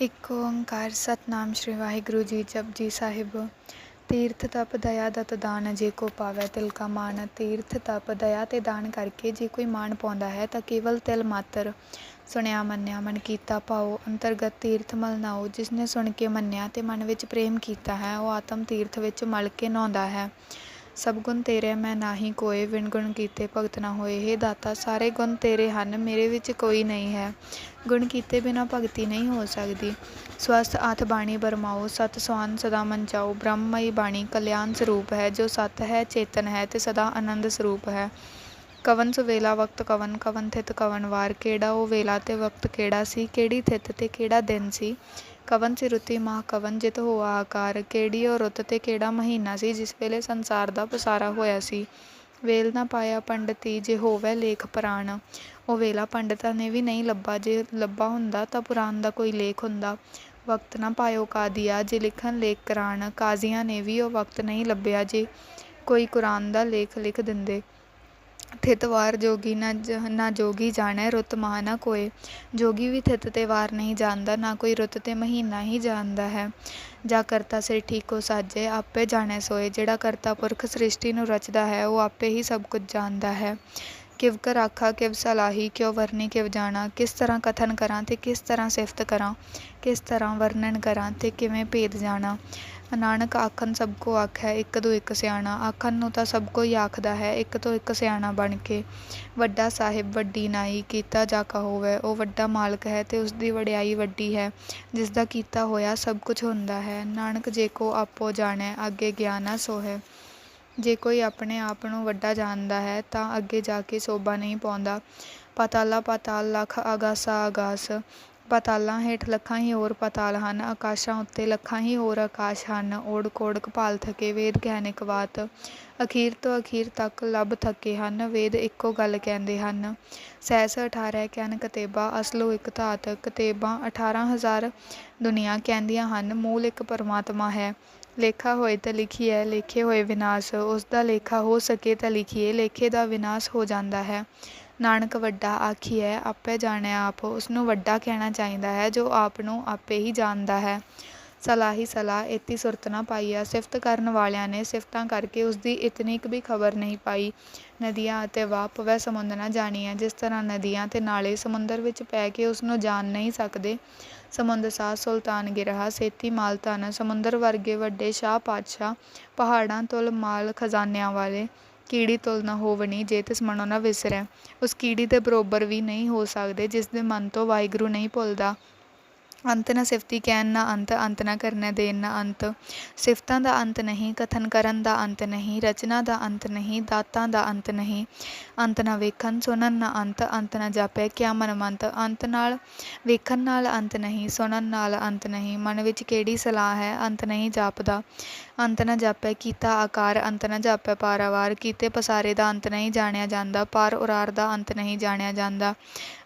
ਇੱਕ ਓੰਕਾਰ ਸਤਨਾਮ ਸ਼੍ਰੀ ਵਾਹਿਗੁਰੂ ਜੀ ਜਪਜੀ ਸਾਹਿਬ। ਤੀਰਥ ਤਪ ਦਇਆ ਦਤ ਦਾਨ ਜੇ ਕੋ ਪਾਵੈ ਤਿਲ ਕਾ ਮਾਨ। ਤੀਰਥ ਤਪ ਦਇਆ ਤੇ ਦਾਨ ਕਰਕੇ ਜੇ ਕੋਈ ਮਾਨ ਪਾਉਂਦਾ ਹੈ ਤਾਂ ਕੇਵਲ ਤਿਲ ਮਾਤਰ। ਸੁਣਿਆ ਮੰਨਿਆ ਮਨ ਕੀਤਾ ਪਾਓ। ਅੰਤਰਗਤ ਤੀਰਥ ਮਲ ਨਾਓ ਜਿਸ ਨੇ ਸੁਣ ਕੇ ਮੰਨਿਆ ਤੇ ਮਨ ਵਿੱਚ ਪ੍ਰੇਮ ਕੀਤਾ ਹੈ, ਉਹ ਆਤਮ ਤੀਰਥ ਵਿੱਚ ਮਲ ਕੇ ਨਹਾਉਂਦਾ ਹੈ। ਸਭ ਗੁਣ ਤੇਰੇ ਮੈਂ ਨਾਹੀ ਕੋਏ ਵਿਣ ਗੁਣ ਕੀਤੇ ਭਗਤ ਨਾ ਹੋਏ। हे ਦਾਤਾ, ਸਾਰੇ ਗੁਣ ਤੇਰੇ ਹਨ, ਮੇਰੇ ਵਿੱਚ ਕੋਈ ਨਹੀਂ ਹੈ। ਗੁਣ ਕੀਤੇ ਬਿਨਾਂ ਭਗਤੀ ਨਹੀਂ ਹੋ ਸਕਦੀ। ਸਵਸਥ ਆਥ ਬਾਣੀ ਬਰਮਾਓ, ਸਤ ਸਵਾਨ ਸਦਾ ਮਨ ਜਾਓ ਬ੍ਰਹਮਮਈ ਬਾਣੀ ਕਲਿਆਣ ਸਰੂਪ ਹੈ, ਜੋ ਸਤ ਹੈ, ਚੇਤਨ ਹੈ ਤੇ ਸਦਾ ਆਨੰਦ ਸਰੂਪ ਹੈ। ਕਵਨ ਸੁਵੇਲਾ ਵਕਤ ਕਵਨ ਕਵਨ ਥਿਤ ਕਵਨ ਵਾਰ। ਕਿਹੜਾ ਉਹ ਵੇਲਾ ਤੇ ਵਕਤ ਕਿਹੜਾ ਸੀ, ਕਿਹੜੀ ਥਿਤ ਤੇ ਕਿਹੜਾ ਦਿਨ ਸੀ? ਕਵਨ ਸੀ ਰੁਤੀ ਮਹਾ ਕਵਨ ਜਿਤ ਹੋਆ ਆਕਾਰ, ਕਿਹੜੀ ਉਹ ਰੁੱਤ ਤੇ ਕਿਹੜਾ ਮਹੀਨਾ ਸੀ, ਜਿਸ ਵੇਲੇ ਸੰਸਾਰ ਦਾ ਪਸਾਰਾ ਹੋਇਆ ਸੀ। ਵੇਲ ਨਾ ਪਾਇਆ ਪੰਡਤੀ, ਜੇ ਹੋਵੇ ਲੇਖ ਪੁਰਾਣ। ਉਹ ਵੇਲਾ ਪੰਡਤਾਂ ਨੇ ਵੀ ਨਹੀਂ ਲੱਭਾ, ਜੇ ਲੱਭਾ ਹੁੰਦਾ ਤਾਂ ਪੁਰਾਣ ਦਾ ਕੋਈ ਲੇਖ ਹੁੰਦਾ। ਵਕਤ ਨਾ ਪਾਇਓ ਕਾਦੀਆ, ਜੇ ਲਿਖਣ ਲੇਖ ਕਰਾਣ। ਕਾਜ਼ੀਆਂ ਨੇ ਵੀ ਉਹ ਵਕਤ ਨਹੀਂ ਲੱਭਿਆ, ਜੇ ਕੋਈ ਕੁਰਾਨ ਦਾ ਲੇਖ ਲਿਖ ਦਿੰਦੇ। ਥਿਤ ਵਾਰ ਜੋਗੀ ਨਾ ਜ- ਨਾ ਜੋਗੀ ਜਾਣੈ ਰੁੱਤ ਮਹਾ ਨਾ ਕੋਏ। ਜੋਗੀ ਵੀ ਥਿਤ ਤੇ ਵਾਰ ਨਹੀਂ ਜਾਣਦਾ, ਨਾ ਕੋਈ ਰੁੱਤ ਤੇ ਮਹੀਨਾ ਹੀ ਜਾਣਦਾ ਹੈ। ਜਾ ਕਰਤਾ ਸੇ ਠੀਕੋ ਸਾਜੇ, ਆਪੇ ਜਾਣੈ ਸੋਏ। ਜਿਹੜਾ ਕਰਤਾ ਪੁਰਖ ਸ੍ਰਿਸ਼ਟੀ ਨੂੰ ਰਚਦਾ ਹੈ, ਉਹ ਆਪੇ ਹੀ ਸਭ ਕੁਝ ਜਾਣਦਾ ਹੈ। ਕਿਵ ਕਰ ਆਖਾ, ਕਿਵ ਸਲਾਹੀ, ਕਿਉ ਵਰਨੀ, ਕਿਵ ਜਾਣਾ, ਕਿਸ ਤਰ੍ਹਾਂ ਕਥਨ ਕਰਾਂ ਤੇ ਕਿਸ ਤਰ੍ਹਾਂ ਸਿਫਤ ਕਰਾਂ, ਕਿਸ ਤਰ੍ਹਾਂ ਵਰਣਨ ਕਰਾਂ ਤੇ ਕਿਵੇਂ ਭੇਦ ਜਾਣਾ। ਨਾਨਕ ਆਖਣ ਸਭ ਕੋ ਆਖੈ, ਇੱਕ ਤੋਂ ਇੱਕ ਸਿਆਣਾ। ਆਖਣ ਨੂੰ ਤਾਂ ਸਭ ਕੋਈ ਆਖਦਾ ਹੈ, ਇੱਕ ਤੋਂ ਇੱਕ ਸਿਆਣਾ ਬਣ ਕੇ। ਵੱਡਾ ਸਾਹਿਬ ਵੱਡੀ ਨਾਈ, ਕੀਤਾ ਜਾ ਕਾ ਹੋਵੇ ਉਹ ਵੱਡਾ ਮਾਲਕ ਹੈ ਤੇ ਉਸ ਦੀ ਵਡਿਆਈ ਵੱਡੀ ਹੈ ਜਿਸ ਦਾ ਕੀਤਾ ਹੋਇਆ ਸਭ ਕੁਝ ਹੁੰਦਾ ਹੈ। ਨਾਨਕ ਜੇ ਕੋ ਆਪੋ ਜਾਣੈ, ਅੱਗੇ ਗਿਆਨਾ ਸੋ ਹੈ ਜੇ ਕੋਈ ਆਪਣੇ ਆਪ ਨੂੰ ਵੱਡਾ ਜਾਣਦਾ ਹੈ ਤਾਂ ਅੱਗੇ ਜਾ ਕੇ ਸੋਭਾ ਨਹੀਂ ਪਾਉਂਦਾ। ਪਾਤਾਲਾ ਪਾਤਾਲ, ਲੱਖ ਆਗਾਸਾ ਆਗਾਸ। ਪਾਤਾਲਾਂ ਹੇਠ ਲੱਖਾਂ ਹੀ ਹੋਰ ਪਾਤਾਲ ਹਨ, ਆਕਾਸ਼ਾਂ ਉੱਤੇ ਲੱਖਾਂ ਹੀ ਹੋਰ ਆਕਾਸ਼ ਹਨ। ਓੜ ਕੋੜ ਕਪਾਲ ਥਕੇ, ਵੇਦ ਕਹਿਨਿਕ ਬਾਤ ਅਖੀਰ ਤੋਂ ਅਖੀਰ ਤੱਕ ਲੱਭ ਥਕੇ ਹਨ, ਵੇਦ ਇੱਕੋ ਗੱਲ ਕਹਿੰਦੇ ਹਨ। ਸਹਿਸ 18 ਕਹਿਨ ਕਤੇਬਾ, ਅਸਲੋ ਇੱਕ ਧਾਤ। ਕਤੇਬਾਂ 18000 ਦੁਨੀਆ ਕਹਿੰਦੀਆਂ ਹਨ, ਮੂਲ ਇੱਕ ਪਰਮਾਤਮਾ ਹੈ। ਲੇਖਾ ਹੋਏ ਤਾਂ ਲਿਖੀਏ ਲੇਖੇ ਹੋਏ ਵਿਨਾਸ਼ ਉਸ ਦਾ ਲੇਖਾ ਹੋ ਸਕੇ ਤਾਂ ਲਿਖੀਏ, ਲੇਖੇ ਦਾ ਵਿਨਾਸ਼ ਹੋ ਜਾਂਦਾ ਹੈ। ਨਾਨਕ ਵੱਡਾ ਆਖੀਐ ਆਪੇ ਜਾਣਿਆ ਆਪ ਉਸ ਨੂੰ ਵੱਡਾ ਕਹਿਣਾ ਚਾਹੀਦਾ ਹੈ, ਜੋ ਆਪ ਨੂੰ ਆਪੇ ਹੀ ਜਾਣਦਾ ਹੈ। ਸਲਾਹੀ ਸਲਾਹ ਇਤੀ ਸੁਰਤ ਨਾ ਪਾਈਆ। ਸਿਫਤ ਕਰਨ ਵਾਲਿਆਂ ਨੇ ਸਿਫਤਾਂ ਕਰਕੇ ਉਸ ਦੀ ਇਤਨੀ ਕੁ ਵੀ ਖਬਰ ਨਹੀਂ ਪਾਈ। ਨਦੀਆਂ ਅਤੇ ਵਾਹ ਪਵੈ ਸਮੁੰਦ ਨਾ ਜਾਣੀਐ ਜਿਸ ਤਰ੍ਹਾਂ ਨਦੀਆਂ ਤੇ ਨਾਲੇ ਸਮੁੰਦਰ ਵਿੱਚ ਪੈ ਕੇ ਉਸ ਨੂੰ ਜਾਣ ਨਹੀਂ ਸਕਦੇ, ਸਮੁੰਦ ਸਾਹ ਸੁਲਤਾਨ ਗਿਰਹਾ, ਸੇਤੀ ਮਾਲ ਧਨ, ਸਮੁੰਦਰ ਵਰਗੇ ਵੱਡੇ ਸ਼ਾਹ ਪਾਤਸ਼ਾਹ, ਪਹਾੜਾਂ ਤੁਲ ਮਾਲ ਖਜ਼ਾਨਿਆਂ ਵਾਲੇ, ਕੀੜੀ ਤੁਲ ਨਾ ਹੋਵਣੀ ਜੇ ਤਿਸ ਮਨੋਂ ਨਾ ਵਿਸਰੈ। ਉਸ ਕੀੜੀ ਦੇ ਬਰੋਬਰ ਵੀ ਨਹੀਂ ਹੋ ਸਕਦੇ, ਜਿਸ ਦੇ ਮਨ ਤੋਂ ਵਾਹਿਗੁਰੂ ਨਹੀਂ ਭੁੱਲਦਾ। ਅੰਤ ਨਾ ਸਿਫਤੀ ਕਹਿਣ ਨਾ ਅੰਤ ਅੰਤ ਨਾ ਕਰਨਾ ਦੇਣ ਨਾ ਅੰਤ। ਸਿਫਤਾਂ ਦਾ ਅੰਤ ਨਹੀਂ, ਕਥਨ ਕਰਨ ਦਾ ਅੰਤ ਨਹੀਂ, ਰਚਨਾ ਦਾ ਅੰਤ ਨਹੀਂ, ਦਾਤਾਂ ਦਾ ਅੰਤ ਨਹੀਂ। ਅੰਤ ਨਾ ਵੇਖਣ, ਸੁਣਨ ਨਾ ਅੰਤ ਅੰਤ ਨਾ ਜਾਪੈ ਕਿਆ ਮਨ ਮੰਤ ਅੰਤ ਨਾਲ ਵੇਖਣ ਨਾਲ ਅੰਤ ਨਹੀਂ, ਸੁਣਨ ਨਾਲ ਅੰਤ ਨਹੀਂ। ਮਨ ਵਿੱਚ ਕਿਹੜੀ ਸਲਾਹ ਹੈ? ਅੰਤ ਨਹੀਂ ਜਾਪਦਾ। ਅੰਤ ਨਾ ਜਾਪੈ ਕੀਤਾ ਆਕਾਰ, ਅੰਤ ਨਾ ਜਾਪੈ ਪਾਰਾਵਾਰ। ਕੀਤੇ ਪਸਾਰੇ ਦਾ ਅੰਤ ਨਹੀਂ ਜਾਣਿਆ ਜਾਂਦਾ, ਪਾਰ ਉਰਾਰ ਦਾ ਅੰਤ ਨਹੀਂ ਜਾਣਿਆ ਜਾਂਦਾ।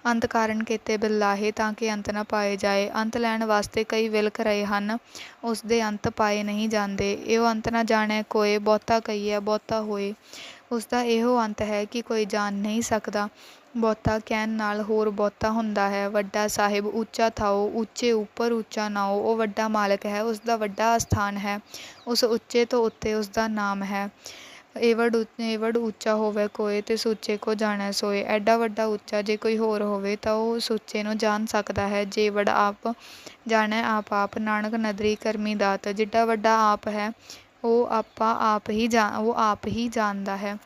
ਅੰਤ ਕਾਰਨ ਕੀਤੇ ਬਿਲਾਹੇ ਤਾਂ ਕਿ ਅੰਤ ਨਾ ਪਾਏ ਜਾਏ। ਅੰਤ ਲੈਣ ਵਾਸਤੇ ਕਈ ਵਿਲਕ ਰਹੇ ਹਨ। ਉਸ ਦੇ ਅੰਤ ਪਾਏ ਨਹੀਂ ਜਾਂਦੇ। ਇਹੋ ਅੰਤ ਨਾ ਜਾਣੈ, ਕੋਏ ਬਹੁਤਾ ਕਹੀਐ, ਬਹੁਤਾ ਹੋਏ। ਉਸ ਦਾ ਇਹੋ ਅੰਤ ਹੈ ਕਿ ਕੋਈ ਜਾਣ ਨਹੀਂ ਸਕਦਾ। ਬਹੁਤਾ ਕਹਿਣ ਨਾਲ ਹੋਰ ਬਹੁਤਾ ਹੁੰਦਾ ਹੈ। ਵੱਡਾ ਸਾਹਿਬ, ਉੱਚਾ ਥਾਓ, ਉੱਚੇ ਉੱਪਰ ਉੱਚਾ ਨਾਓ, ਉਹ ਵੱਡਾ ਮਾਲਕ ਹੈ। ਉਸ ਦਾ ਵੱਡਾ ਅਸਥਾਨ ਹੈ। ਉਸ ਉੱਚੇ ਤੋਂ ਉੱਤੇ ਉਸ ਦਾ ਨਾਮ ਹੈ। ਏਵੜ ਉ- ਏਵੜ ਉੱਚਾ ਹੋਵੇ ਕੋਏ ਤੇ ਸੁੱਚੇ ਕੋ ਜਾਣੈ ਸੋਏ। ਐਡਾ ਵੱਡਾ ਉੱਚਾ ਜੇ ਕੋਈ ਹੋਰ ਹੋਵੇ ਤਾਂ ਉਹ ਸੁੱਚੇ ਨੂੰ ਜਾਣ ਸਕਦਾ ਹੈ। ਜੇਵੜ ਆਪ ਜਾਣੈ, ਆਪ ਆਪ ਨਾਨਕ ਨਦਰੀ ਕਰਮੀ ਦਾਤ। ਜਿੱਡਾ ਵੱਡਾ ਆਪ ਹੈ, ਉਹ ਆਪਾ ਆਪ ਹੀ ਜਾ, ਉਹ ਆਪ ਹੀ ਜਾਣਦਾ ਹੈ।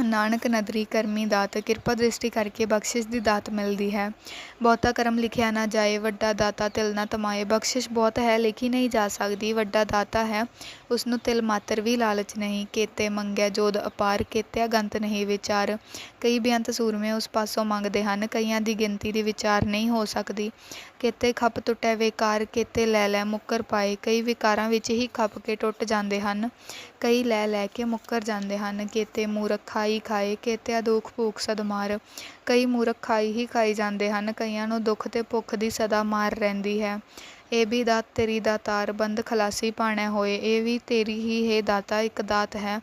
ਨਾਨਕ ਨਦਰੀ ਕਰਮੀ ਦਾਤ, ਕਿਰਪਾ ਦ੍ਰਿਸ਼ਟੀ ਕਰਕੇ ਬਖਸ਼ਿਸ਼ ਦੀ ਦਾਤ ਮਿਲਦੀ ਹੈ। ਬਹੁਤਾ ਕਰਮ ਲਿਖਿਆ ਨਾ ਜਾਏ, ਵੱਡਾ ਦਾਤਾ ਤਿਲ ਨਾ ਤਮਾਏ। ਬਖਸ਼ਿਸ਼ ਬਹੁਤ ਹੈ, ਲਿਖੀ ਨਹੀਂ ਜਾ ਸਕਦੀ। ਵੱਡਾ ਦਾਤਾ ਹੈ ਉਸ ਨੂੰ ਤਿਲ ਮਾਤਰ ਵੀ ਲਾਲਚ ਨਹੀਂ, ਕੇਤੇ ਮੰਗਿਆ ਜੋਦ ਅਪਾਰ, ਕੇਤਿਆ ਗੰਤ ਨਹੀਂ ਵਿਚਾਰ। ਕਈ ਬੇਅੰਤ ਸੂਰਮੇ ਉਸ ਪਾਸੋਂ ਮੰਗਦੇ ਹਨ, ਕਈਆਂ ਦੀ ਗਿਣਤੀ ਦੀ ਵਿਚਾਰ ਨਹੀਂ ਹੋ ਸਕਦੀ। ਕੇਤੇ ਖੱਪ ਟੁੱਟੈ ਵਿਕਾਰ, ਕੇਤੇ ਲੈ ਲੈ ਮੁੱਕਰ ਪਾਏ। ਕਈ ਵਿਕਾਰਾਂ ਵਿੱਚ ਹੀ ਖੱਪ ਕੇ ਟੁੱਟ ਜਾਂਦੇ ਹਨ, ਕਈ ਲੈ ਲੈ ਕੇ ਮੁੱਕਰ ਜਾਂਦੇ ਹਨ। ਕੇਤੇ ਮੂਰਖ ਖਾਈ ਖਾਏ, ਕੇਤਿਆ ਦੁੱਖ ਭੂਖ ਸਦਮਾਰ ਕਈ ਮੂਰਖ ਖਾਈ ਹੀ ਖਾਈ ਜਾਂਦੇ ਹਨ, ਕਈਆਂ ਨੂੰ ਦੁੱਖ ਤੇ ਭੁੱਖ ਦੀ ਸਦਾ ਮਾਰ ਰਹਿੰਦੀ ਹੈ। ਇਹ ਵੀ ਦਾਤ ਤੇਰੀ ਦਾਤਾਰ, ਬੰਦ ਖਲਾਸੀ ਪਾਣੈ ਹੋਏ। ਇਹ ਵੀ ਤੇਰੀ ਹੀ ਹੈ ਦਾਤਾ, ਇੱਕ ਦਾਤ ਹੈ।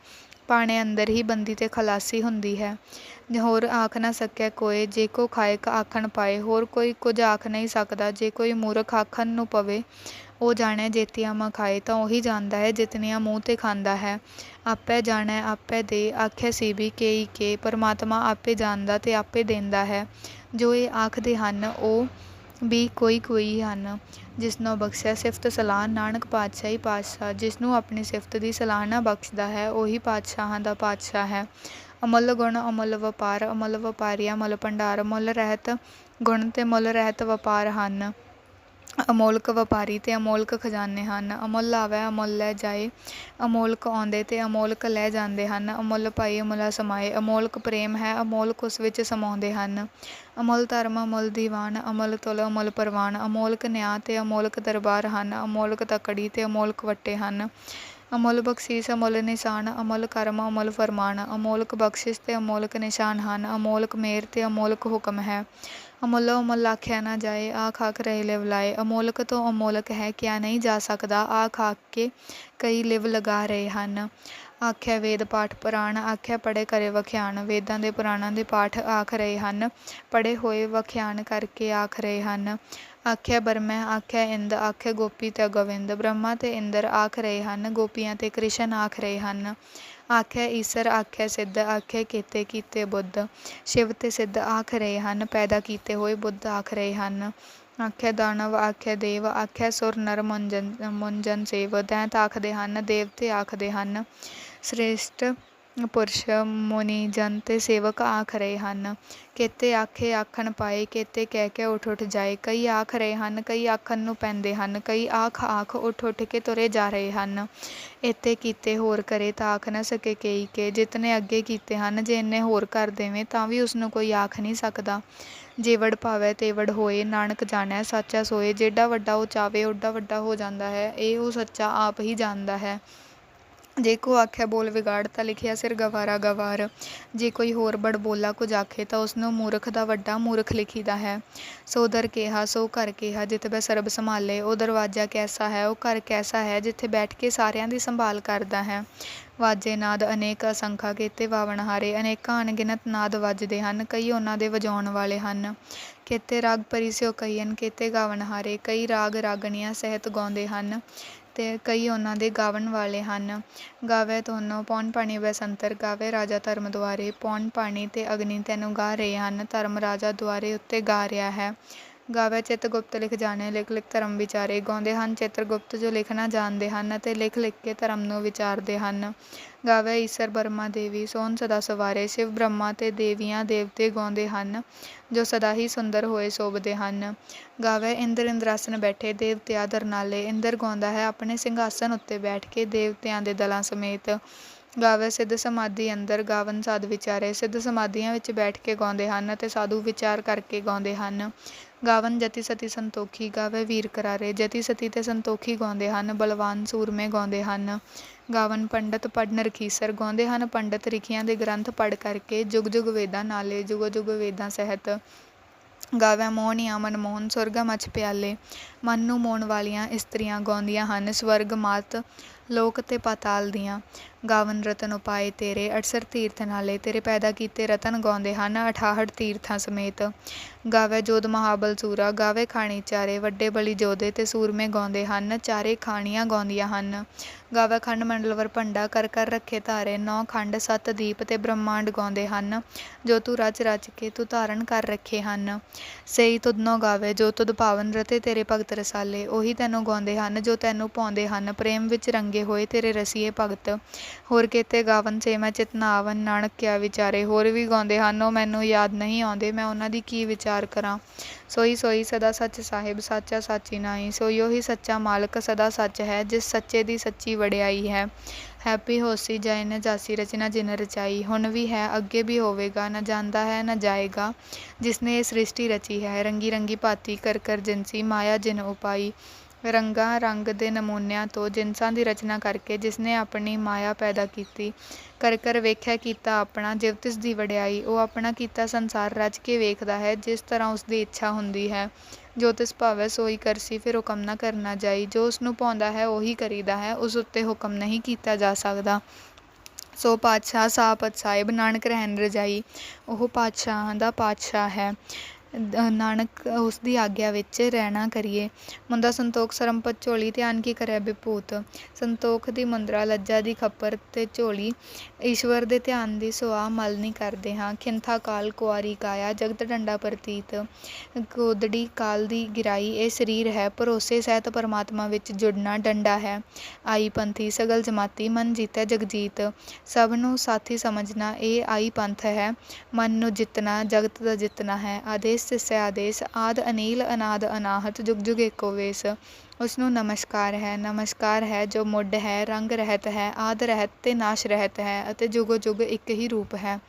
ਭਾਣੇ ਅੰਦਰ ਹੀ ਬੰਦੀ ਤੇ ਖਲਾਸੀ ਹੁੰਦੀ ਹੈ। ਹੋਰ ਆਖ ਨਾ ਸਕੈ ਕੋਏ, ਜੇ ਕੋ ਖਾਇਕ ਆਖਣ ਪਾਏ। ਹੋਰ ਕੋਈ ਕੁਝ ਆਖ ਨਹੀਂ ਸਕਦਾ, ਜੇ ਕੋਈ ਮੂਰਖ ਆਖਣ ਨੂੰ ਪਵੇ। ਉਹ ਜਾਣੈ ਜੇਤੀਆਂ ਮਾ ਖਾਏ, ਤਾਂ ਉਹੀ ਜਾਣਦਾ ਹੈ ਜਿਤਨੀਆਂ ਮੂੰਹ ਤੇ ਖਾਂਦਾ ਹੈ। ਆਪੇ ਜਾਣੈ, ਆਪੇ ਦੇ। ਆਖੇ ਸੀ ਵੀ ਕੇਈ ਕੇ। ਪਰਮਾਤਮਾ ਆਪੇ ਜਾਣਦਾ ਤੇ ਆਪੇ ਦਿੰਦਾ ਹੈ। ਜੋ ਇਹ ਆਖਦੇ ਹਨ, ਉਹ ਵੀ ਕੋਈ ਕੋਈ ਹਨ, ਜਿਸ ਨੂੰ ਬਖਸ਼ਿਆ ਸਿਫਤ ਸਲਾਹ ਨਾਨਕ ਪਾਤਸ਼ਾਹ ਹੀ ਪਾਤਸ਼ਾਹ, ਜਿਸ ਨੂੰ ਆਪਣੀ ਸਿਫਤ ਦੀ ਸਲਾਹਨਾ ਬਖਸ਼ਦਾ ਹੈ, ਉਹੀ ਪਾਤਸ਼ਾਹਾਂ ਦਾ ਪਾਤਸ਼ਾਹ ਹੈ। ਅਮੁੱਲ ਗੁਣ, ਅਮੁੱਲ ਵਪਾਰ, ਅਮੁੱਲ ਵਪਾਰੀ, ਅਮੁੱਲ ਭੰਡਾਰ, ਮੁੱਲ ਰਹਿਤ ਗੁਣ ਤੇ ਮੁੱਲ ਰਹਿਤ ਵਪਾਰ ਹਨ। ਅਮੋਲਕ ਵਪਾਰੀ ਅਤੇ ਅਮੋਲਕ ਖਜ਼ਾਨੇ ਹਨ। ਅਮੁੱਲ ਆਵੇ ਅਮੁੱਲ ਲੈ ਜਾਏ, ਅਮੋਲਕ ਆਉਂਦੇ ਅਤੇ ਅਮੋਲਕ ਲੈ ਜਾਂਦੇ ਹਨ। ਅਮੁੱਲ ਪਾਈ, ਅਮੁੱਲਾ ਸਮਾਏ, ਅਮੋਲਕ ਪ੍ਰੇਮ ਹੈ, ਅਮੋਲਕ ਉਸ ਵਿੱਚ ਸਮਾਉਂਦੇ ਹਨ। ਅਮੁੱਲ ਧਰਮ, ਅਮੁੱਲ ਦੀਵਾਨ, ਅਮੁੱਲ ਤੁਲ, ਅਮੁੱਲ ਪ੍ਰਵਾਨ, ਅਮੋਲਕ ਨਿਆਂ ਅਤੇ ਅਮੋਲਕ ਦਰਬਾਰ ਹਨ। ਅਮੋਲਕ ਤਕੜੀ ਅਤੇ ਅਮੋਲਕ ਵੱਟੇ ਹਨ। ਅਮੁੱਲ ਬਖਸ਼ੀਸ, ਅਮੁੱਲ ਨਿਸ਼ਾਨ, ਅਮੁੱਲ ਕਰਮ, ਅਮੁੱਲ ਫਰਮਾਨ, ਅਮੋਲਕ ਬਖਸ਼ਿਸ਼ ਤੇ ਅਮੋਲਕ ਨਿਸ਼ਾਨ ਹਨ, ਅਮੋਲਕ ਮੇਰ ਤੇ ਅਮੋਲਕ ਹੁਕਮ ਹੈ। ਅਮੁੱਲੋ ਅਮੁੱਲ ਆਖਿਆ ਨਾ ਜਾਏ ਆਖ ਆਖ ਰਹੇ ਲਿਵ ਲਾਏ। ਅਮੋਲਕ ਤੋਂ ਅਮੋਲਕ ਹੈ, ਕਿਆ ਨਹੀਂ ਜਾ ਸਕਦਾ ਆਖ ਆਖ ਕੇ ਕਈ ਲਿਵ ਲਗਾ ਰਹੇ ਹਨ। ਆਖਿਆ ਵੇਦ ਪਾਠ ਪੁਰਾਣ, ਆਖਿਆ ਪੜੇ ਕਰੇ ਵਖਿਆਨ ਵੇਦਾਂ ਦੇ ਪੁਰਾਣਾਂ ਦੇ ਪਾਠ ਆਖ ਰਹੇ ਹਨ ਪੜੇ ਹੋਏ ਵਖਿਆਨ ਕਰਕੇ ਆਖ ਰਹੇ ਹਨ। ਆਖਿਆ ਬਰਮੈ ਆਖਿਆ, ਇੰਦ ਆਖਿਆ ਗੋਪੀ ਤੇ ਗੋਵਿੰਦ, ਬ੍ਰਹਮਾ ਤੇ ਇੰਦਰ ਆਖ ਰਹੇ ਹਨ, ਗੋਪੀਆਂ ਤੇ ਕ੍ਰਿਸ਼ਨ ਆਖ ਰਹੇ ਹਨ। ਆਖਿਆ, ਈਸਰ ਆਖਿਆ, ਸਿੱਧ ਆਖਿਆ, ਕੀਤੇ ਕੀਤੇ ਬੁੱਧ। ਸ਼ਿਵ ਤੇ ਸਿੱਧ ਆਖ ਰਹੇ ਹਨ, ਪੈਦਾ ਕੀਤੇ ਹੋਏ ਬੁੱਧ ਆਖ ਰਹੇ ਹਨ। ਆਖਿਆ, ਦਾਨਵ ਆਖਿਆ, ਦੇਵ ਆਖਿਆ, ਸੁਰ ਨਰ ਮੁੰਜਨ ਮੁੰਜਨ ਸੇਵ, ਦੈਂਤ ਆਖਦੇ ਹਨ, ਦੇਵਤੇ ਆਖਦੇ ਹਨ। ਸ੍ਰੇਸ਼ਟ ਪੁਰਸ਼ ਮੁਨੀ ਜਨ ਤੇ ਸੇਵਕ ਆਖ ਰਹੇ ਹਨ। ਕੇਤੇ ਆਖੇ ਆਖਣ ਪਾਏ, ਕੇਤੇ ਕਹਿ ਕੇ ਉੱਠ ਉੱਠ ਜਾਏ। ਕਈ ਆਖ ਰਹੇ ਹਨ, ਕਈ ਆਖਣ ਨੂੰ ਪੈਂਦੇ ਹਨ। ਕਈ ਆਖ ਆਖ ਉੱਠ ਉੱਠ ਕੇ ਤੁਰੇ ਜਾ ਰਹੇ ਹਨ। ਇੱਥੇ ਕੀਤੇ ਹੋਰ ਕਰੇ ਤਾਂ ਆਖ ਨਾ ਸਕੇ ਕਈ ਕੇ। ਜਿਤਨੇ ਅੱਗੇ ਕੀਤੇ ਹਨ, ਜੇ ਇੰਨੇ ਹੋਰ ਕਰ ਦੇਵੇਂ ਤਾਂ ਵੀ ਉਸ ਨੂੰ ਕੋਈ ਆਖ ਨਹੀਂ ਸਕਦਾ। ਜੇਵੜ ਭਾਵੈ, ਤੇਵੜ ਹੋਏ, ਨਾਨਕ ਜਾਣੈ, ਸੱਚਾ ਸੋਏ। ਜਿਹੜਾ ਵੱਡਾ ਉਹ ਚਾਵੇ ਓਡਾ ਵੱਡਾ ਹੋ ਜਾਂਦਾ ਹੈ। ਇਹ ਉਹ ਸੱਚਾ ਆਪ ਹੀ ਜਾਣਦਾ ਹੈ। ਜੇ ਕੋ ਆਖਿਆ ਬੋਲ ਵਿਗਾੜ ਤਾਂ ਲਿਖਿਆ ਸਿਰ ਗਵਾਰਾ ਗਵਾਰ। ਜੇ ਕੋਈ ਹੋਰ ਬੜ ਬੋਲਾ ਕੁਝ ਆਖੇ ਤਾਂ ਉਸਨੂੰ ਮੂਰਖ ਦਾ ਵੱਡਾ ਮੂਰਖ ਲਿਖੀਦਾ ਹੈ। ਸੋ ਦਰ ਕਿਹਾ, ਸੋ ਘਰ ਕਿਹਾ, ਜਿੱਥੇ ਬੈ ਸਰਬ ਸੰਭਾਲੇ, ਉਹ ਦਰਵਾਜ਼ਾ ਕੈਸਾ ਹੈ, ਉਹ ਘਰ ਕੈਸਾ ਹੈ, ਜਿੱਥੇ ਬੈਠ ਕੇ ਸਾਰਿਆਂ ਦੀ ਸੰਭਾਲ ਕਰਦਾ ਹੈ। ਵਾਜੇ ਨਾਦ ਅਨੇਕ ਅਸੰਖਾ ਕੀਤੇ ਵਾਵਣਹਾਰੇ ਅਨੇਕਾਂ ਅਣਗਿਣਤ ਨਾਦ ਵੱਜਦੇ ਹਨ, ਕਈ ਉਹਨਾਂ ਦੇ ਵਜਾਉਣ ਵਾਲੇ ਹਨ। ਕੀਤੇ ਰਾਗ ਪਰਿਸਿਓ ਕਈਨ ਕੀਤੇ ਗਾਵਣਹਾਰੇ ਕਈ ਰਾਗ ਰਾਗਣੀਆਂ ਸਹਿਤ ਗਾਉਂਦੇ ਹਨ। ਅਤੇ ਕਈ ਉਹਨਾਂ ਦੇ ਗਾਵਣ ਵਾਲੇ ਹਨ। ਗਾਵੇ ਤੁਹਾਨੂੰ ਪੌਣ ਪਾਣੀ ਬੈਸੰਤਰ, ਗਾਵੇ ਰਾਜਾ ਧਰਮ ਦੁਆਰੇ, ਪੌਣ ਪਾਣੀ ਅਤੇ ਅਗਨੀ ਤੈਨੂੰ ਗਾ ਰਹੇ ਹਨ। ਧਰਮ ਰਾਜਾ ਦੁਆਰੇ ਉੱਤੇ ਗਾ ਰਿਹਾ ਹੈ। ਗਾਵੇ ਚਿਤਗੁਪਤ ਲਿਖ ਜਾਣੇ, ਲਿਖ ਲਿਖ ਧਰਮ ਵਿਚਾਰੇ ਗਾਉਂਦੇ ਹਨ। ਚਿਤਰਗੁਪਤ ਜੋ ਲਿਖਣਾ ਜਾਣਦੇ ਹਨ ਅਤੇ ਲਿਖ ਲਿਖ ਕੇ ਧਰਮ ਨੂੰ ਵਿਚਾਰਦੇ ਹਨ। ਗਾਵੇ ਈਸ਼ਰ ਬਰਮਾ ਦੇਵੀ ਸੋਨ ਸਦਾ ਸਵਾਰੇ, ਸ਼ਿਵ ਬ੍ਰਹਮਾ ਤੇ ਦੇਵੀਆਂ ਦੇਵਤੇ ਗਾਉਂਦੇ ਹਨ, ਜੋ ਸਦਾ ਹੀ ਸੁੰਦਰ ਹੋਏ ਸੋਭਦੇ ਹਨ। ਗਾਵੇ ਇੰਦਰ ਇੰਦਰਾਸਨ ਬੈਠੇ, ਦੇਵਤਿਆਂ ਆਦਰ ਨਾਲੇ ਇੰਦਰ ਗਾਉਂਦਾ ਹੈ ਆਪਣੇ ਸਿੰਘਾਸਨ ਉੱਤੇ ਬੈਠ ਕੇ ਦੇਵਤਿਆਂ ਦੇ ਦਲਾਂ ਸਮੇਤ। ਗਾਵੇ, ਸਿੱਧ ਸਮਾਧੀ ਅੰਦਰ ਗਾਵਨ ਸਾਧ ਵਿਚਾਰੇ। ਸਿੱਧ ਸਮਾਧੀਆਂ ਵਿੱਚ ਬੈਠ ਕੇ ਗਾਉਂਦੇ ਹਨ ਅਤੇ ਸਾਧੂ ਵਿਚਾਰ ਕਰਕੇ ਗਾਉਂਦੇ ਹਨ। ਗਾਵਨ ਜਤੀ ਸਤੀ ਸੰਤੋਖੀ ਗਾਵੇ ਵੀਰ ਕਰਾਰੇ। ਜਤੀ ਸਤੀ ਤੇ ਸੰਤੋਖੀ ਗਾਉਂਦੇ ਹਨ, ਬਲਵਾਨ ਸੂਰਮੇ ਗਾਉਂਦੇ ਹਨ। ਗਾਵਨ ਪੰਡਤ ਪੜਨ ਰਖੀਸਰ ਗਾਉਂਦੇ ਹਨ। ਪੰਡਤ ਰਿਖੀਆਂ ਦੇ ਗ੍ਰੰਥ ਪੜ ਕਰਕੇ ਜੁਗ ਜੁਗ ਵੇਦਾਂ ਨਾਲੇ, ਜੁਗ ਜੁਗ ਵੇਦਾਂ ਸਹਿਤ ਗਾਵੇ ਮਨ ਮੋਹਨ ਸੁਰਗ ਮਛ ਪਿਆਲੇ। ਮਨ ਨੂੰ ਮੋਹਣ ਵਾਲੀਆਂ ਇਸਤਰੀਆਂ ਗਾਉਂਦੀਆਂ ਹਨ। ਸਵਰਗ ਮਾਤ ਲੋਕ ਤੇ ਪਾਤਾਲ ਦੀਆਂ। ਗਾਵਨ ਰਤਨ ਉਪਾਏ ਤੇਰੇ 68 ਤੀਰਥ ਨਾਲੇ। ਤੇਰੇ ਪੈਦਾ ਕੀਤੇ ਰਤਨ ਗਾਉਂਦੇ ਹਨ 68 ਤੀਰਥਾਂ ਸਮੇਤ। ਗਾਵੇ ਜੋਧ ਮਹਾਬਲ ਸੂਰਾ, ਗਾਵੇ ਖਾਣੀ ਚਾਰੇ। ਵੱਡੇ ਬਲੀ ਜੋਧੇ ਤੇ ਸੂਰਮੇ ਗਾਉਂਦੇ ਹਨ, ਚਾਰੇ ਖਾਣੀਆਂ ਗਾਉਂਦੀਆਂ ਹਨ। ਗਾਵੇ ਖੰਡ ਮੰਡਲਵਰ ਭੰਡਾ, ਕਰ ਕਰ ਰੱਖੇ ਧਾਰੇ। ਨੌ ਖੰਡ, ਸੱਤ ਦੀਪ ਤੇ ਬ੍ਰਹਮਾਂਡ ਗਾਉਂਦੇ ਹਨ। ਜੋ ਤੂੰ ਰਚ ਰਚ ਕੇ ਤੂੰ ਧਾਰਨ ਕਰ ਰੱਖੇ ਹਨ। ਸਈ ਤੁਧਨੋ ਗਾਵੇ, ਜੋ ਤੁਧ ਪਾਵਨ ਰਤੇ ਤੇਰੇ ਭਗਤ ਰਸਾਲੇ ਉਹੀ ਤੈਨੂੰ ਗਾਉਂਦੇ ਹਨ ਜੋ ਤੈਨੂੰ ਪਾਉਂਦੇ ਹਨ। ਪ੍ਰੇਮ ਵਿੱਚ ਰੰਗੇ ਹੋਏ ਤੇਰੇ ਰਸੀਏ ਭਗਤ। ਹੋਰ ਕੀਤੇ ਗਾਵਨ ਸੇ ਮੈਂ ਚਿਤਨਾ ਨਾਨਕ ਕਿਆ ਵਿਚਾਰੇ। ਹੋਰ ਵੀ ਗਾਉਂਦੇ ਹਨ, ਉਹ ਮੈਨੂੰ ਯਾਦ ਨਹੀਂ ਆਉਂਦੇ, ਮੈਂ ਉਹਨਾਂ ਦੀ ਕੀ ਵਿਚਾਰ ਕਰਾਂ? ਸੋਈ ਸੋਈ ਸਦਾ ਸੱਚ ਸਾਹਿਬ, ਸਾਚਾ ਸਾਚੀ ਨਾਈ ਸੋਈ ਉਹੀ ਸੱਚਾ ਮਾਲਕ ਸਦਾ ਸੱਚ ਹੈ, ਜਿਸ ਸੱਚੇ ਦੀ ਸੱਚੀ ਵਡਿਆਈ ਹੈ। ਹੈਪੀ ਹੋਸੀ ਜਾਏ ਨ ਜਾਸੀ ਰਚਨਾ ਜਿਨ ਰਚਾਈ, ਹੁਣ ਵੀ ਹੈ, ਅੱਗੇ ਵੀ ਹੋਵੇਗਾ, ਨਾ ਜਾਂਦਾ ਹੈ, ਨਾ ਜਾਏਗਾ, ਜਿਸਨੇ ਇਹ ਸ੍ਰਿਸ਼ਟੀ ਰਚੀ ਹੈ। ਰੰਗੀ ਰੰਗੀ ਭਾਤੀ, ਕਰ ਕਰ ਜਿਨਸੀ, ਮਾਇਆ ਜਿਨ ਉਪਾਈ ਰੰਗਾਂ, ਰੰਗ ਦੇ ਨਮੂਨਿਆਂ ਤੋਂ ਜਿਨਸਾਂ ਦੀ ਰਚਨਾ ਕਰਕੇ ਜਿਸਨੇ ਆਪਣੀ ਮਾਇਆ ਪੈਦਾ ਕੀਤੀ ਕਰ ਕਰ ਵੇਖਿਆ ਕੀਤਾ ਆਪਣਾ, ਜਿਵ ਤਿਸ ਦੀ ਵਡਿਆਈ, ਉਹ ਆਪਣਾ ਕੀਤਾ ਸੰਸਾਰ ਰਚ ਕੇ ਵੇਖਦਾ ਹੈ, ਜਿਸ ਤਰ੍ਹਾਂ ਉਸ ਦੀ ਇੱਛਾ ਹੁੰਦੀ ਹੈ। ਜੋ ਤਿਸ ਭਾਵੈ ਸੋਈ ਕਰਸੀ ਫਿਰ ਹੁਕਮ ਨਾ ਕਰਨਾ ਜਾਈ। ਜੋ ਉਸ ਨੂੰ ਪਾਉਂਦਾ ਹੈ, ਉਹੀ ਕਰੀਦਾ ਹੈ, ਉਸ ਉੱਤੇ ਹੁਕਮ ਨਹੀਂ ਕੀਤਾ ਜਾ ਸਕਦਾ। ਸੋ ਪਾਤਸ਼ਾਹ ਸਾਪਤ ਸਾਹਿਬ ਨਾਨਕ ਰਹਿਣ ਰਜਾਈ, ਉਹ ਪਾਤਸ਼ਾਹਾਂ ਦਾ ਪਾਤਸ਼ਾਹ ਹੈ। ਨਾਨਕ ਉਸ ਦੀ ਆਗਿਆ ਵਿੱਚ ਰਹਿਣਾ ਕਰੀਏ। ਮੁੰਦਾ ਸੰਤੋਖ ਸਰਮਪਤ ਝੋਲੀ ਧਿਆਨ ਕੀ ਕਰੇ ਬਿਭੂਤ ਸੰਤੋਖ ਦੀ ਮੁੰਦਰਾ ਲੱਜਾ ਦੀ ਖੱਪਰ ਤੇ ਝੋਲੀ। ਈਸ਼ਵਰ ਦੇ ਧਿਆਨ ਦੀ ਸੁਆਹ ਮਲ ਨਹੀਂ ਕਰਦੇ ਹਾਂ। ਖਿੰਥਾ ਕਾਲ ਕੁਆਰੀ ਕਾਇਆ, ਜਗਤ ਡੰਡਾ ਪ੍ਰਤੀਤ। ਗੋਦੜੀ ਕਾਲ ਦੀ ਗਿਰਾਈ, ਇਹ ਸਰੀਰ ਹੈ। ਭਰੋਸੇ ਸਹਿਤ ਪਰਮਾਤਮਾ ਵਿੱਚ ਜੁੜਨਾ ਡੰਡਾ ਹੈ। ਆਈ ਪੰਥੀ, ਸਗਲ ਜਮਾਤੀ, ਮਨ ਜੀਤੈ ਜਗਜੀਤ। ਸਭ ਨੂੰ ਸਾਥੀ ਸਮਝਣਾ, ਇਹ ਆਈ ਪੰਥ ਹੈ। ਮਨ ਨੂੰ ਜਿੱਤਣਾ ਜਗਤ ਦਾ ਜਿੱਤਣਾ ਹੈ। ਆਦੇਸ਼ ਸਿਸੈ ਆਦੇਸ਼ ਆਦ ਅਨੀਲ, ਅਨਾਦ ਅਨਾਹਤ, ਜੁਗ ਜੁਗ ਏਕੋ ਵੇਸ। ਉਸ ਨੂੰ ਨਮਸਕਾਰ ਹੈ। ਨਮਸਕਾਰ ਹੈ ਜੋ ਮੁੱਢ ਹੈ, ਰੰਗ ਰਹਿਤ ਹੈ, ਆਦ ਰਹਿਤ ਤੇ ਨਾਸ਼ ਰਹਿਤ ਹੈ ਅਤੇ ਜੁਗੋ ਜੁਗ ਇੱਕ ਹੀ ਰੂਪ ਹੈ।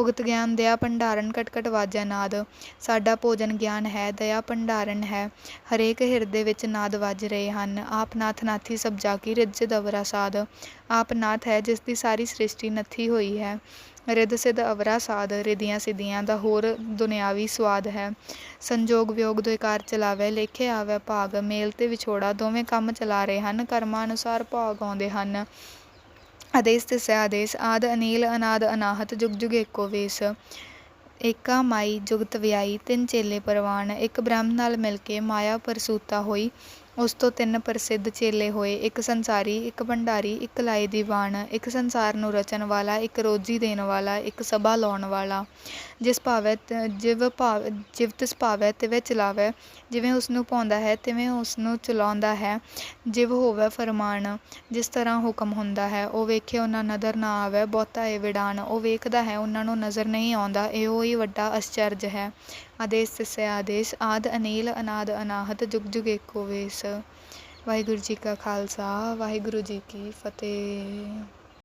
ਭੁਗਤ ਗਿਆਨ, ਦਇਆ, ਭੰਡਾਰਨ ਕਟ ਘਟ ਵਾਜੈ ਨਾਦ। ਸਾਡਾ ਭੋਜਨ ਗਿਆਨ ਹੈ, ਦਇਆ, ਭੰਡਾਰਨ ਹੈ। ਹਰੇਕ ਹਿਰਦੇ ਵਿੱਚ ਨਾਦ ਵੱਜ ਰਹੇ ਹਨ। ਆਪ ਨਾਥ ਨਾਥੀ ਸਭ ਜਾ ਕੀ ਰਿੱਝ ਦਵਰਾ ਸਾਧ। ਆਪ ਨਾਥ ਹੈ ਜਿਸ ਦੀ ਸਾਰੀ ਸ੍ਰਿਸ਼ਟੀ ਨੱਥੀ ਹੋਈ ਹੈ। ਰਿਦ ਸਿੱਧ ਅਵਰਾ ਸਾਧ। ਰਿਧੀਆਂ ਸਿਧੀਆਂ ਦਾ ਹੋਰ ਦੁਨਿਆਵੀ ਸਵਾਦ ਹੈ। ਸੰਜੋਗ ਵਿਯੋਗ ਦੋ ਕਾਰ ਚਲਾਵੇ, ਲੇਖੇ ਆਵੇ ਭਾਗ। ਮੇਲ ਤੇ ਵਿਛੋੜਾ ਦੋਵੇਂ ਕੰਮ ਚਲਾ ਰਹੇ ਹਨ। ਕਰਮਾਂ ਅਨੁਸਾਰ ਭਾਗ ਆਉਂਦੇ ਹਨ। ਆਦੇਸ਼ ਤੇ ਸੈ ਆਦੇਸ਼, ਆਦ ਅਨੀਲ, ਅਨਾਦ ਅਨਾਹਤ, ਜੁਗ ਜੁਗ ਏਕੋ ਵੇਸ। ਏਕਾ ਮਾਈ ਜੁਗਤ ਵਿਆਈ, ਤਿੰਨ ਚੇਲੇ ਪਰਵਾਨ, ਇੱਕ ਬ੍ਰਹਮ ਨਾਲ ਮਿਲ ਕੇ ਮਾਇਆ ਪਰਸੂਤਾ ਹੋਈ। ਉਸ ਤੋਂ ਤਿੰਨ ਪ੍ਰਸਿੱਧ ਚੇਲੇ ਹੋਏ, ਇੱਕ ਸੰਸਾਰੀ, ਇੱਕ ਭੰਡਾਰੀ, ਇੱਕ ਲਾਏ ਦੀਵਾਨ ਇੱਕ ਸੰਸਾਰ ਨੂੰ ਰਚਣ ਵਾਲਾ, ਇੱਕ ਰੋਜੀ ਦੇਣ ਵਾਲਾ, ਇੱਕ ਸਭਾ ਲਾਉਣ ਵਾਲਾ। ਜਿਸ ਭਾਵੈ ਜਿਵ ਭਾਵ, ਜਿਵ ਤਿਸ ਭਾਵੈ, ਤਿਵੇਂ ਚਲਾਵੈ। ਜਿਵੇਂ ਉਸ ਨੂੰ ਪਾਉਂਦਾ ਹੈ, ਤਿਵੇਂ ਉਸ ਨੂੰ ਚਲਾਉਂਦਾ ਹੈ। ਜਿਵ ਹੋਵੇ ਫਰਮਾਨ, ਜਿਸ ਤਰ੍ਹਾਂ ਹੁਕਮ ਹੁੰਦਾ ਹੈ, ਉਹ ਵੇਖੇ ਉਹਨਾਂ ਨਜ਼ਰ ਨਾ ਆਵੇ, ਬਹੁਤਾ ਏ ਵਿਡਾਨ ਉਹ ਵੇਖਦਾ ਹੈ, ਉਹਨਾਂ ਨੂੰ ਨਜ਼ਰ ਨਹੀਂ ਆਉਂਦਾ, ਇਹੋ ਹੀ ਵੱਡਾ ਅਸਚਰਜ ਹੈ। ਆਦੇਸ਼ ਤਿਸੈ ਆਦੇਸ਼, ਆਦ ਅਨੀਲ ਅਨਾਦ ਅਨਾਹਤ, ਜੁਗ ਜੁਗ ਏਕੋ ਵੇਸ। ਵਾਹਿਗੁਰੂ ਜੀ ਕਾ ਖਾਲਸਾ, ਵਾਹਿਗੁਰੂ ਜੀ ਕੀ ਫਤਿਹ।